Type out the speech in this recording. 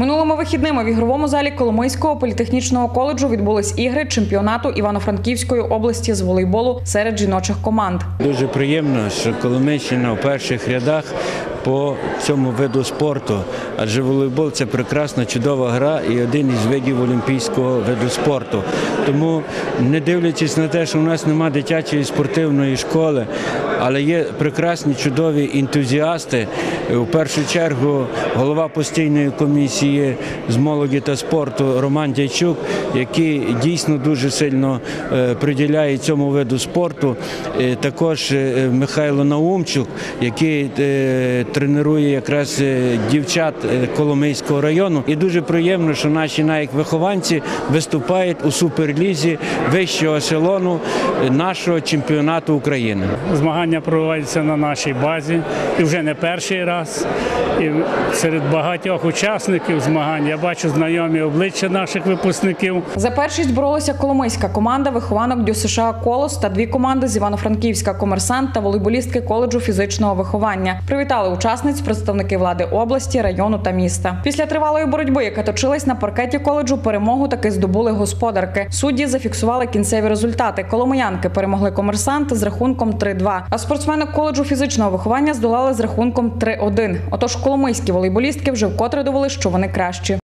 Минулими вихідними в ігровому залі Коломийського політехнічного коледжу відбулись ігри чемпіонату Івано-Франківської області з волейболу серед жіночих команд. Дуже приємно, що Коломийщина в перших рядах по цьому виду спорту, адже волейбол це прекрасна, чудова гра і один із видів олімпійського виду спорту. Тому, не дивлячись на те, що у нас немає дитячої спортивної школи, але є прекрасні, чудові ентузіасти. У першу чергу голова постійної комісії з молоді та спорту Роман Дячук, який дійсно дуже сильно е, приділяє цьому виду спорту. Е, Також е, Михайло Наумчук, який тренує якраз е, дівчат е, Коломийського району. І дуже приємно, що наші навіть вихованці виступають у суперлізі вищого ешелону е, нашого чемпіонату України. Змагання проводяться на нашій базі і вже не перший раз. І серед багатьох учасників змагань я бачу знайомі обличчя наших випускників. За першість боролися Коломийська команда вихованок Дю США Колос та дві команди з Івано-Франківська комерсант та волейболістки коледжу фізичного виховання. Привітали учасниць представники влади області, району та міста. Після тривалої боротьби, яка точилась на паркеті коледжу, перемогу таки здобули господарки. Судді зафіксували кінцеві результати. Коломиянки перемогли комерсант з рахунком 3-2, а спортсмени коледжу фізичного виховання здолали з рахунком 3-1. Отож, коломийські волейболістки вже вкотре довели, що вони кращі.